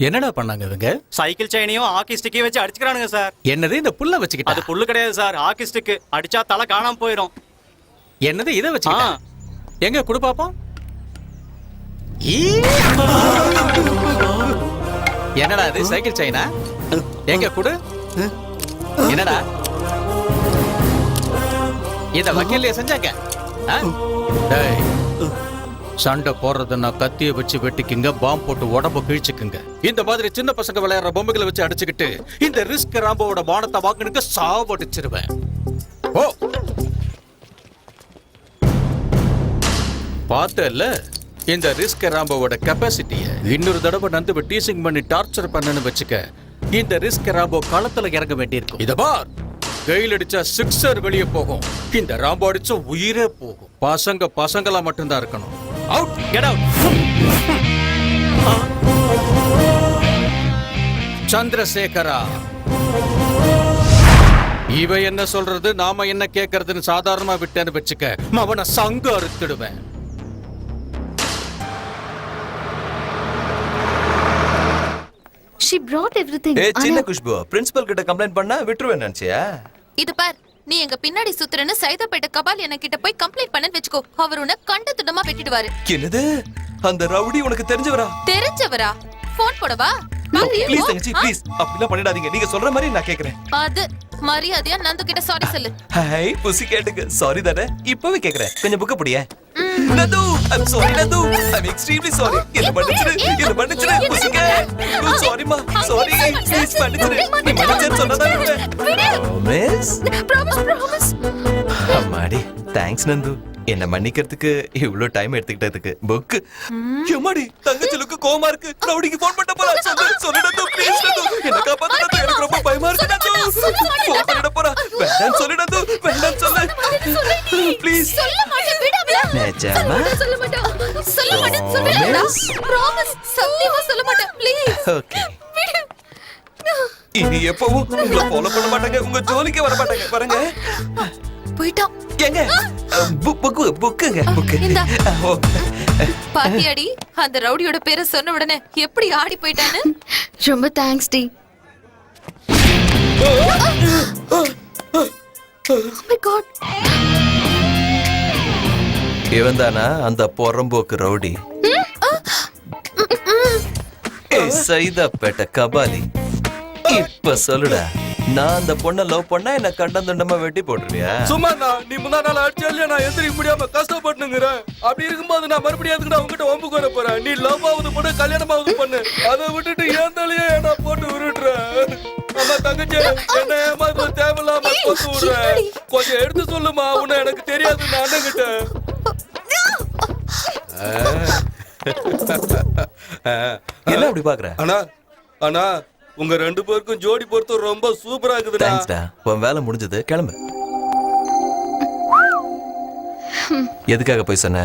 என்னடா பண்ணாங்க இவங்க? சைக்கிள் செயினையும் ஹாக்கி ஸ்டிக்கையும் வச்சு அடிச்சுக்கிறானுங்க சார். என்னது இந்த புல்ல அது வச்சுக்கிட்டா புல்லு கிடையாது சார் ஹாக்கி ஸ்டிக்கு அடிச்சா தலை காணாம போயிடும் என்னது இதை ஆ. எங்க குடு பாப்போம்! என்னடா இது சைக்கிள் செயினா? எங்க குடு. என்னடா? இத வக்கீல்லையே செஞ்சாங்க. சண்டை போடுறதுன்னா கத்திய வச்சு வெட்டிக்குங்க பாம் போட்டு உடம்ப கிழிச்சுக்குங்க. இந்த மாதிரி சின்ன பசங்க விளையாடுற பொம்மைகளை வச்சு அடிச்சுக்கிட்டு இந்த ரிஸ்க் ராம்போவோட மானத்தை வாங்கினுக்கு சாவடிச்சிருவேன். ஓ! பார்த்தல இந்த ரிஸ்க் ராம்போவோட கெப்பாசிட்டிய இன்னொரு தடவை நந்து டீசிங் பண்ணி டார்ச்சர் பண்ணனு வச்சுக்க இந்த ரிஸ்க் ராம்போ களத்துல இறங்க வேண்டியிருக்கும். இத பார்! கையில் அடிச்சா சிக்ஸர் வெளியே போகும். இந்த ராம்போ அடிச்சா உயிரே போகும். பசங்க பசங்களா மட்டும்தான் இருக்கணும். அவுட் கெட் அவுட் சந்திரசேகரா. இவ என்ன சொல்றது? நாம என்ன கேக்குறதுன்னு சாதாரணமா விட்டேன்னு வச்சுக்க. அவனை சங்க அறுத்துடுவேன். She brought everything. ஏ சின்ன குஷ்பு பிரின்சிபல் கிட்ட கம்ப்ளைண்ட் பண்ணா விட்டுருவேன் நினைச்சியா? இது பார் நீ எங்க பின்னாடி சுத்துறன்னு சைதாப்பேட்டை கபால் என கிட்ட போய் கம்ப்ளைண்ட் பண்ணன்னு வெச்சுக்கோ. அவர் உன்னை கண்ட துண்டமா வெட்டிடுவாரு. என்னது? அந்த ரவுடி உனக்கு தெரிஞ்சவரா? தெரிஞ்சவரா? போன் போடவா? ப்ளீஸ்? தங்கச்சி? ப்ளீஸ் அப்படிலாம் பண்ணிடாதீங்க. நீங்க சொல்ற மாதிரி நான் கேக்குறேன். அது மரியாதையா நந்து கிட்ட சாரி சொல்லு ஹை புசி கேட்டுக்கு சாரி தானே இப்பவே கேக்குறேன் கொஞ்சம் புக்க புடிய நது ஐம் சாரி நது ஐம் எக்ஸ்ட்ரீம்லி சாரி என்ன மன்னிச்சிடு என்ன மன்னிச்சிடு புசி கே சாரிமா சாரி ப்ளீஸ் மன்னிச்சிடு நீ மன்னிச்சிரு சொன்னதா மிஸ் ப்ராமிஸ் ப்ராமிஸ் அம்மாடி தேங்க்ஸ் நந்து என்ன மன்னிக்கிறதுக்கு? இவ்ளோ டைம் எடுத்துக்கிட்டதுக்கு. புக் எம்மாடி? தங்கச்சி லுக்கு கோவமா இருக்கு. ரவுடிக்கு ஃபோன் பண்ண போறா. சொல்லு சொல்லு நந்து ப்ளீஸ் என்ன காப்பாத்து நந்து எனக்கு ரொம்ப பயமா இருக்கு நந்து ஃபோன் பண்ணிட போறா. வேண்டாம் சொல்லு. நந்து வேண்டாம் சொல்லு ப்ளீஸ் சொல்ல மாட்டேன் விடாமல நிஜமா? சொல்ல மாட்டேன் சொல்ல மாட்டேன். சொல்றேன்டா ப்ராமிஸ் சத்தியமா சொல்ல மாட்டேன். ப்ளீஸ் ஓகே இனி எப்பவும் உங்களை ஃபாலோ பண்ண மாட்டாங்க. உங்க ஜோலிக்கு வர மாட்டாங்க. பாருங்க. போயிட்டான் எங்க? புக்கு புக்குங்க புக்கு. இந்தா. ஓகே பாத்தியாடி அந்த ரவுடியோட பேரை சொன்ன உடனே எப்படி ஆடி போயிட்டான்னு? ரொம்ப தேங்க்ஸ் டி. God. இவன் தானா அந்த பொறம்போக்கு ரவுடி? ஏய், சைதாப்பேட்டை கபாலி. இப்ப சொல்லுடா. நான் அந்த பொண்ணை லவ் பண்ணா என்ன கண்டந்துண்டமா வெட்டி போட்டுருவியா? சும்மா நான் நீ முந்தா நாள் அடிச்சா இல்லையா? நான் எந்திரிக்க முடியாம கஷ்டப்பட்டுங்கிறேன் அப்படி இருக்கும்போது நான் மறுபடியும் அதுக்கு உங்ககிட்ட வம்பு வர போறேன் நீ லவ் ஆகுது பண்ணு கல்யாணமாவது பண்ணு. அதை விட்டுட்டு ஏன் தலையே நான் போட்டு உருட்டுற? அம்மா தங்கச்சி என்ன ஏமாத்த தேவையில்லாம போட்டு விடுற. கொஞ்சம் எடுத்து சொல்லுமா உன்னை எனக்கு தெரியாது நான் அண்ணன் கிட்ட என்ன அப்படி பாக்குற? அண்ணா அண்ணா உங்க ரெண்டு பேருக்கும் ஜோடி பொறுத்து ரொம்ப சூப்பரா இருக்குதுடா. தேங்க்ஸ்டா உன் வேலை முடிஞ்சது. கிளம்பு. எதுக்காக போய் சொன்ன?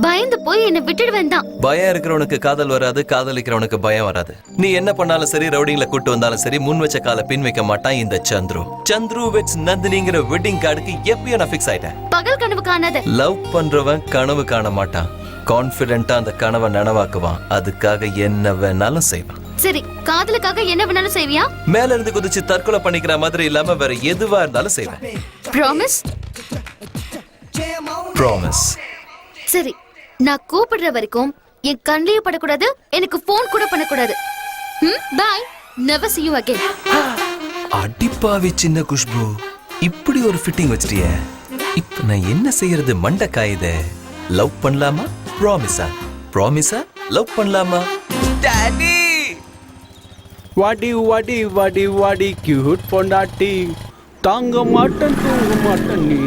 பயந்து போய் என்ன விட்டுடுவேன் தான் பயம் இருக்கிறவனுக்கு காதல் வராது காதலிக்கிறவனுக்கு பயம் வராது. நீ என்ன பண்ணாலும் சரி ரவுடிங்களை கூட்டு வந்தாலும் சரி முன் வச்ச கால பின் வைக்க மாட்டான் இந்த சந்துரு. சந்துரு வெட்ஸ் நந்தினிங்கிற வெட்டிங் கார்டுக்கு எப்பயும் நான் ஃபிக்ஸ் ஆயிட்டேன். பகல் கனவு காணாத. லவ் பண்றவன் கனவு காண மாட்டான். கான்பிடென்ட்டா அந்த கனவை நனவாக்குவான். அதுக்காக என்ன வேணாலும் செய்வான். சரி காதலுக்காக என்ன வேணாலும் செய்வியா? மேல இருந்து குதிச்சு தற்கொலை பண்ணிக்கிற மாதிரி இல்லாம வேற எதுவா இருந்தாலும் செய்வேன். ப்ராமிஸ் ப்ராமிஸ் சரி நான் கூப்பிடுற வரைக்கும் என் கண்ணிலேயே படக்கூடாது எனக்கு ஃபோன் கூட பண்ணக்கூடாது. ம் bye never see you again. அடிப்பாவி சின்ன குஷ்பு இப்படி ஒரு ஃபிட்டிங் வச்சிட்டிய. இப்ப நான் என்ன செய்யறது மண்டை காயுதே லவ் பண்ணலாமா? ப்ராமிஸா ப்ராமிஸா லவ் பண்ணலாமா? வாடி வாடி வாடி வாடி கியூட் பொண்டாட்டி. தாங்க மாட்டேன் தூங்க மாட்டேன் நீ.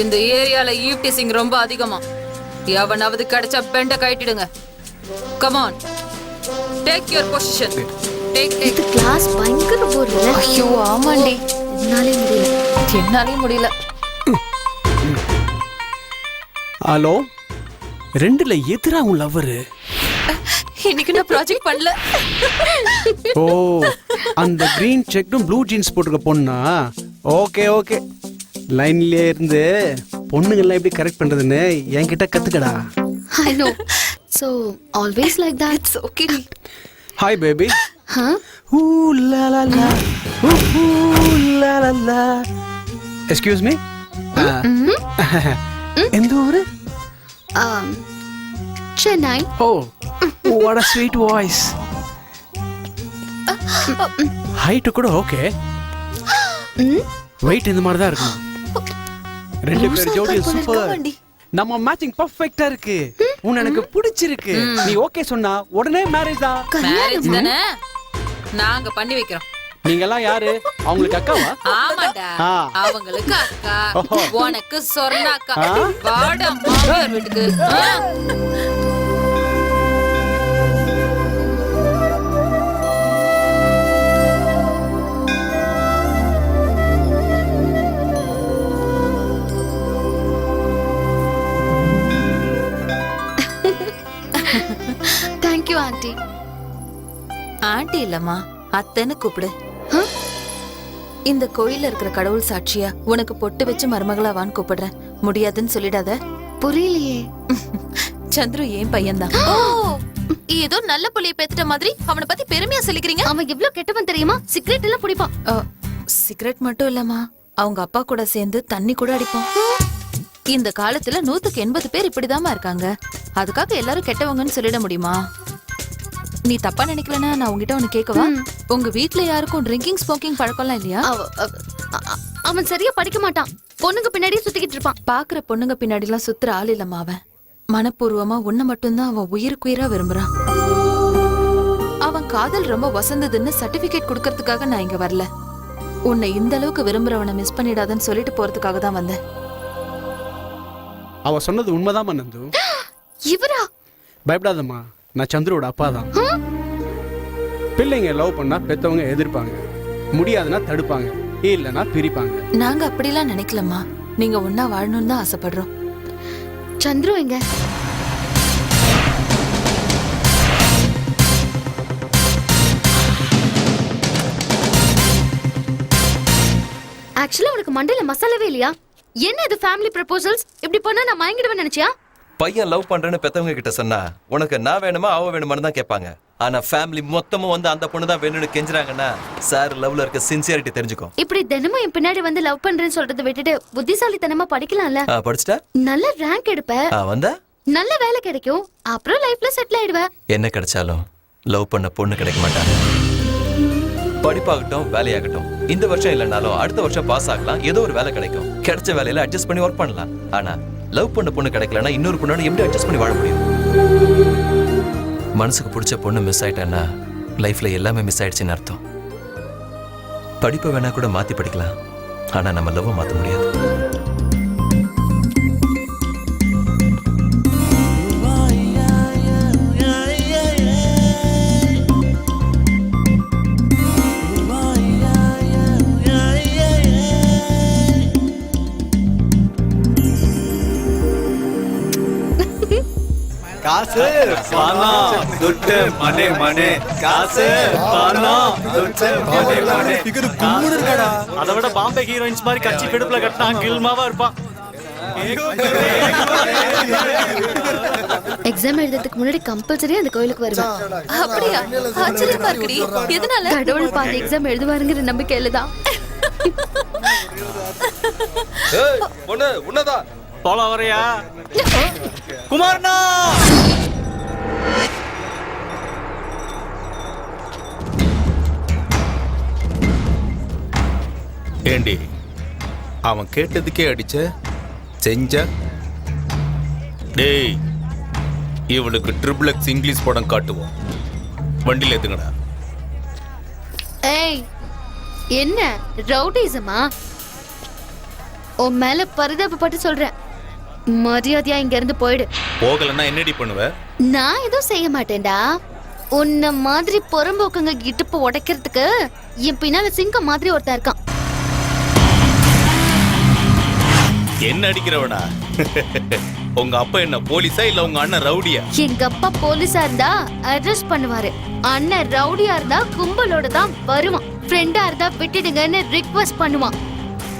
இந்த ஏரியால ஈவ் டீசிங் ரொம்ப அதிகமா. எவனாவது கிடைச்சா பெண்ட கட்டிடுங்க come on take your position take take இது கிளாஸ் பயங்கர போர் இல்ல? ஐயோ ஆமாண்டி. என்னாலே முடியல. என்னாலே முடியல. ஹலோ? ரெண்டுல எதிரா உன் லவ்வரு இன்னைக்கு நான் ப்ராஜெக்ட் பண்ணல. ஓ அந்த கிரீன் செக்கும் ப்ளூ ஜீன்ஸ் போட்டுக்க பொண்ணா? Okay okay. லைன்லயே இருந்து பொண்ணுங்கெல்லாம் எப்படி கரெக்ட் பண்றதுன்னு என்கிட்ட கத்துக்கடா. I know so always like that it's okay hi baby ஹ ஊ லா லா லா ஊ லா லா லா எக்ஸ்கியூஸ் மீ எந்த ஊரு? Um Chennai oh what a sweet voice height கூட ஓகே வெயிட் இந்த மாதிரி தான் இருக்கும். ரெண்டு பேர் ஜோடி சூப்பர் நம்ம மேட்சிங் பர்ஃபெக்ட்டா இருக்கு. உன்னை எனக்கு பிடிச்சிருக்கு. நீ ஓகே சொன்னா உடனே மேரேஜ் தான் மேரேஜ் தானே? நாங்க பண்ணி வைக்கிறோம். நீங்க எல்லாம் யாரு அவங்களுக்கு அக்காவா ஆமாடா. அவங்களுக்கு அக்கா. உனக்கு சொர்ணா அக்கா? வாடா மாமியார் வீட்டுக்கு ஆ? தேங்க் யூ ஆண்டி ஆண்டி இல்லம்மா அத்தைன்னு கூப்பிடு? இந்த கோயில்ல இருக்கிற கடவுள் சாட்சியா உனக்கு பொட்டு வச்சு மருமகளாவான்னு கூப்பிடுறேன். முடியாதுன்னு சொல்லிடாத. புரியலையே. சந்துரு ஏன் பையன்தான்? ஓ ஏதோ நல்ல புள்ளைய பெத்துட்ட மாதிரி அவனை பத்தி பெருமையா சொல்லிக்கிறீங்க? அவன் எவ்வளவு கெட்டவன் தெரியுமா? சிகரெட் எல்லாம் குடிப்பான் சிகரெட் மட்டும் இல்லம்மா. அவங்க அப்பா கூட சேர்ந்து தண்ணி கூட அடிப்பான் இந்த காலத்துல நூத்துக்கு எண்பது பேர் இப்படிதாம்மா இருக்காங்க. அதுக்காக எல்லாரும் கெட்டவங்கன்னு சொல்லிட முடியுமா? நீ தப்பா நினைக்கலனா நான் உங்ககிட்ட ஒண்ணு கேட்கவா? உங்க வீட்ல யாருக்கும் ட்ரிங்கிங் ஸ்மோக்கிங் பழக்கம்லாம் இல்லையா? அவன் சரியா படிக்க மாட்டான். பொண்ணுங்க பின்னாடியே சுத்திக்கிட்டு இருப்பான். பாக்குற பொண்ணுங்க பின்னாடிலாம் சுத்துற ஆள் இல்லம்மா அவன். மனப்பூர்வமா உன்னை மட்டும்தான் அவன் உயிருக்குயிரா விரும்புறான். அவன் காதல் ரொம்ப வசந்ததுன்னு சர்டிபிகேட் கொடுக்கறதுக்காக நான் இங்க வரல. உன்னை இந்த அளவுக்கு விரும்புறவனை மிஸ் பண்ணிடாதன்னு சொல்லிட்டு போறதுக்காக தான் வந்தேன். அவ சொன்னது உண்மைதான் நந்து. இவரா? பயப்படாதம்மா. நான் சந்துருவோட அப்பா தான். பிள்ளைங்க லவ் பண்ணா பெத்தவங்க எதிர்ப்பாங்க. முடியாதுன்னா தடுப்பாங்க. இல்லைன்னா பிரிப்பாங்க. நாங்க அப்படிலாம் நினைக்கலம்மா. நீங்க ஒன்னா வாழணும்னு தான் ஆசைப்படுறோம். சந்துரு எங்க? ஆக்சுவலா உனக்கு மண்டையில மசாலாவே இல்லையா? என்ன இது ஃபேமிலி ப்ரப்போசல்ஸ் இப்படி பண்ணா நான் மயங்கிடுவேன் நினைச்சியா? பையன் லவ் பண்றேன்னு பெத்தவங்க கிட்ட சொன்னா உனக்கு நான் வேணுமா அவ வேணுமான்னு தான் கேட்பாங்க. ஆனா ஃபேமிலி மொத்தமும் வந்து அந்த பொண்ணு தான் வேணும்னு கெஞ்சுறாங்கன்னா சார் லவ்ல இருக்க சின்சியாரிட்டி தெரிஞ்சுக்கும். இப்படி தினமும் என் பின்னாடி வந்து லவ் பண்றேன்னு சொல்றதை விட்டுட்டு புத்திசாலித்தனமா படிக்கலாம்ல? படிச்சிட்டா? நல்ல ரேங்க் எடுப்ப. வந்தா? நல்ல வேலை கிடைக்கும். அப்புறம் லைஃப்ல செட்டில் ஆயிடுவ. என்ன கிடைச்சாலும் லவ் பண்ண பொண்ணு கிடைக்க மாட்டாங்க படிப்பாகட்டும் வேலையாகட்டும். இந்த வருஷம் இல்லைனாலும் அடுத்த வருஷம் பாஸ் ஆகலாம். ஏதோ ஒரு வேலை கிடைக்கும். கிடைச்ச வேலையில அட்ஜஸ்ட் பண்ணி ஒர்க் பண்ணலாம். ஆனா லவ் பண்ண பொண்ணு கிடைக்கலனா இன்னொரு பொண்ணோட எப்படி அட்ஜஸ்ட் பண்ணி வாழ முடியும்? மனசுக்கு பிடிச்ச பொண்ணு மிஸ் ஆயிட்டான்னா லைஃப்ல எல்லாமே மிஸ் ஆயிடுச்சுன்னு அர்த்தம். படிப்பை வேணா கூட மாத்தி படிக்கலாம். ஆனா நம்ம லவ் மாத்த முடியாது. துட்டு மணி மணி காசு பணம் துட்டு மணி மணி இது கும்முடுங்கடா அதை விட பாம்பே ஹீரோயின்ஸ் மாதிரி கட்சி பிடிப்புல கட்டினா கில்மாவா இருப்பான் எக்ஸாம் எழுதுறதுக்கு முன்னாடி கம்பல்சரி அந்த கோயிலுக்கு வருவேன் அப்படியா? ஆச்சரியமா இருக்குடி. எதனால? கடவுள் பாதி எக்ஸாம் எழுதுவாருங்கிற நம்பிக்கையில தான் ஏய் பொண்ணு உன்னதா போலாம் வரையா? குமார்னா! ஏண்டி? அவன் கேட்டதுக்கே அடிச்ச? செஞ்ச? டேய் இவளுக்கு ட்ரிபிள் எக்ஸ் இங்கிலீஷ் படம் காட்டுவோம். வண்டியில் எத்துங்கடா ஏய் என்ன? ரவுடிசமா? உன் மேல பரிதாபப்பட்டு சொல்றேன். மரியாதையா இங்க இருந்து போயிடு. போகலன்னா என்னடி பண்ணுவ? நான் எதுவும் செய்ய மாட்டேன்டா. உன்ன மாதிரி புறம்போக்குங்க இடுப்பு உடைக்கிறதுக்கு என் பின்னால சிங்கம் மாதிரி ஒருத்தன் இருக்கான். என்ன அடிக்கிறவனா? உங்க அப்பா என்ன போலீஸா இல்ல உங்க அண்ணன் ரவுடியா? எங்க அப்பா போலீஸா இருந்தா அரெஸ்ட் பண்ணுவாரு. அண்ணன் ரவுடியா இருந்தா கும்பலோட தான் வருவான். ஃப்ரெண்டா இருந்தா விட்டுடுங்கன்னு ரிக்வெஸ்ட் பண்ணுவான்.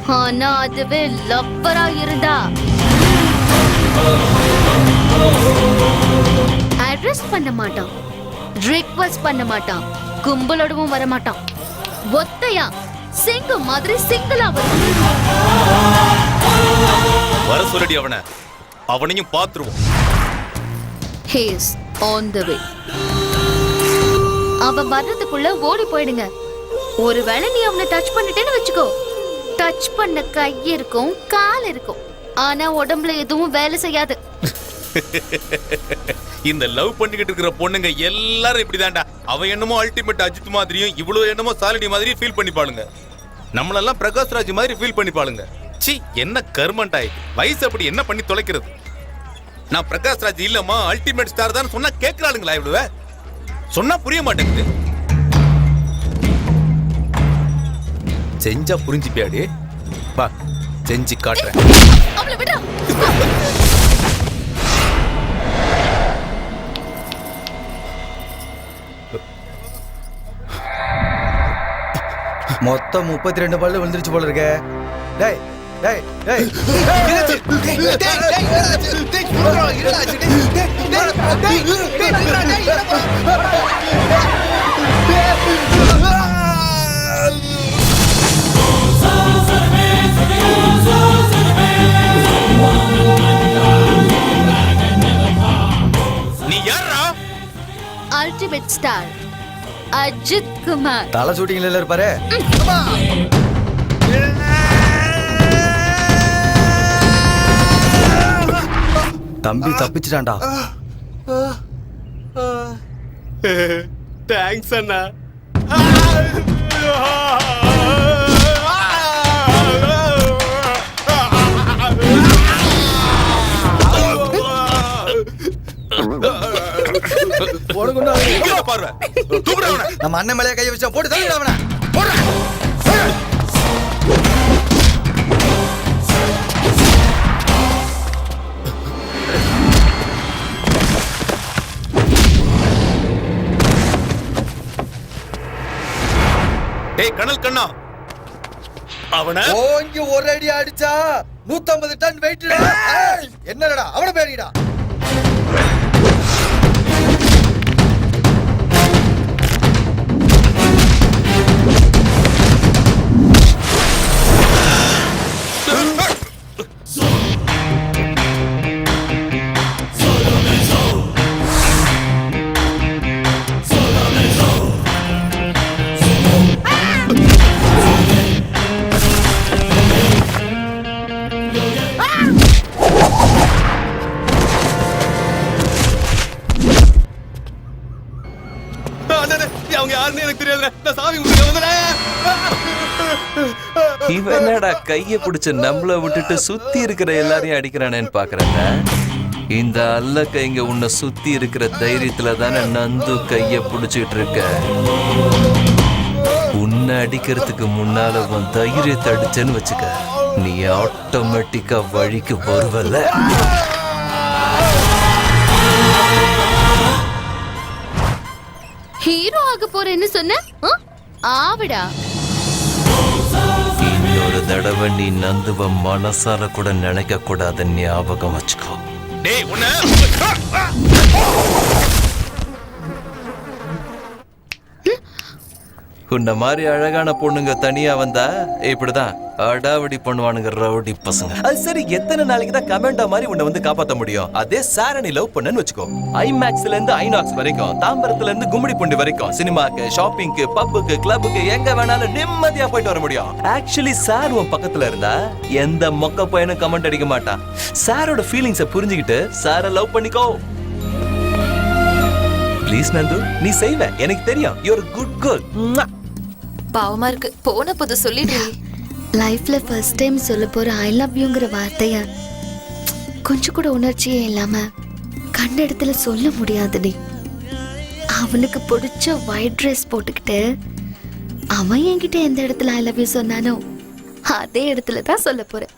ஆனா அதுவே லப்பரா இருந்தா. அரெஸ்ட் பண்ண மாட்டான். ரிக்வெஸ்ட் பண்ண மாட்டான். கும்பலோடவும் வர மாட்டான். ஒத்தையா சிங்கம் மாதிரி சிங்கிளா வரும். வர சொல்லடி அவனை. அவனையும் பாத்துருவோம் ஹேஸ் ஆன் த வே அவன் வர்றதுக்குள்ள ஓடி போயிடுங்க. ஒருவேளை நீ அவனை டச் பண்ணிட்டேன்னு வச்சுக்கோ. டச் பண்ண கை இருக்கும் கால் இருக்கும். ஆனா உடம்புல எதுவும் வேலை செய்யாது. இந்த லவ் பண்ணிக்கிட்டு இருக்கிற பொண்ணுங்க எல்லாரும் இப்படிதான்டா. அவன் என்னமோ அல்டிமேட் அஜித் மாதிரியும் இவ்வளவு என்னமோ சாலினி மாதிரியும் ஃபீல் பண்ணிப்பாளுங்க. நம்மளெல்லாம் பிரகாஷ் ராஜ் மாதிரி ஃபீல் பண்ணிப்பாளுங்க. சி என்ன கர்மண்டாய்? வயசு அப்படி என்ன பண்ணி தொலைக்கிறது? நான் பிரகாஷ் ராஜ் இல்லம்மா அல்டிமேட் ஸ்டார் தான் சொன்னா கேட்கறாளுங்களா இவ்வளவு சொன்னா புரிய மாட்டேங்குது. செஞ்சா புரிஞ்சுப்பியாடி? வா செஞ்சு காட்டுறேன். மொத்தம் முப்பத்தி ரெண்டு பல்லு விழுந்துருச்சு போல இருக்கே. டேய் டேய் டேய் நீ யாரா அல்டிமேட் ஸ்டார் அஜித் குமார் தலை ஷூட்டிங்ல இருப்பாரு தம்பி தப்பிச்சிட்டான்டா. தேங்க்ஸ் அண்ணா. நம்ம அண்ணன் மேலே கையை வச்சா போட்டு தள்ளிடு அவனை. டேய் கனல் கண்ணா. அவன? ஓங்கி ஒரு அடி அடிச்சா 150 டன் வெயிட் என்னடா? அவன பேரிடா கைய பிடிச்ச நம்மள விட்டுட்டு சுத்தி இருக்கிற எல்லாரையும் அடிக்கிறானேன்னு பாக்குறேன்ல இந்த அல்ல கைங்க உன்னை சுத்தி இருக்கிற தைரியத்துல தானே நந்து கைய பிடிச்சிட்டு இருக்க. உன்னை அடிக்கிறதுக்கு முன்னால உன் தைரியத்தை அடிச்சேன்னு வச்சுக்க. நீ ஆட்டோமேட்டிக்கா வழிக்கு வருவல ஹீரோ ஆக போறேன்னு சொன்ன? ஆ? ஆவிடா இன்னொரு தடவை நீ நந்துவ மனசால கூட நினைக்க கூடாத ஞாபகம் வச்சுக்கோ. டேய் உன்ன உன்ன மாதிரி அழகான பொண்ணுங்க தனியா வந்தா இப்படிதான் அடாவடி பண்ணுவானுங்க ரவுடி பசங்க. அது சரி எத்தனை நாளைக்கு தான் கமெண்டா மாதிரி உன்னை வந்து காப்பாத்த முடியும்? அதே சாரணி லவ் பண்ணன்னு வச்சுக்கோ. ஐமேக்ஸ்ல இருந்து ஐநாக்ஸ் வரைக்கும் தாம்பரத்துல இருந்து கும்மிடி பூண்டி வரைக்கும் சினிமாக்கு ஷாப்பிங்க்கு பப்புக்கு கிளப்புக்கு எங்க வேணாலும் நிம்மதியா போயிட்டு வர முடியும். ஆக்சுவலி சார் உன் பக்கத்துல இருந்தா எந்த மொக்க பையனும் கமெண்ட் அடிக்க மாட்டான். சாரோட ஃபீலிங்ஸை புரிஞ்சுக்கிட்டு சாரை லவ் பண்ணிக்கோ. ப்ளீஸ் நந்து. நீ செய்வ. எனக்கு தெரியும். யூ குட் கேர்ள் பாவமா இருக்கு. போன போது சொல்லிடு லைஃப்ல ஃபர்ஸ்ட் டைம் சொல்ல போற ஐ லவ் யூங்கிற வார்த்தைய கொஞ்சம் கூட உணர்ச்சியே இல்லாம கண்ட இடத்துல சொல்ல முடியாதுடி. அவனுக்கு பிடிச்ச ஒயிட் ட்ரெஸ் போட்டுக்கிட்டு அவன் என்கிட்ட எந்த இடத்துல ஐ லவ் யூ சொன்னானோ அதே இடத்துல தான் சொல்ல போறேன்.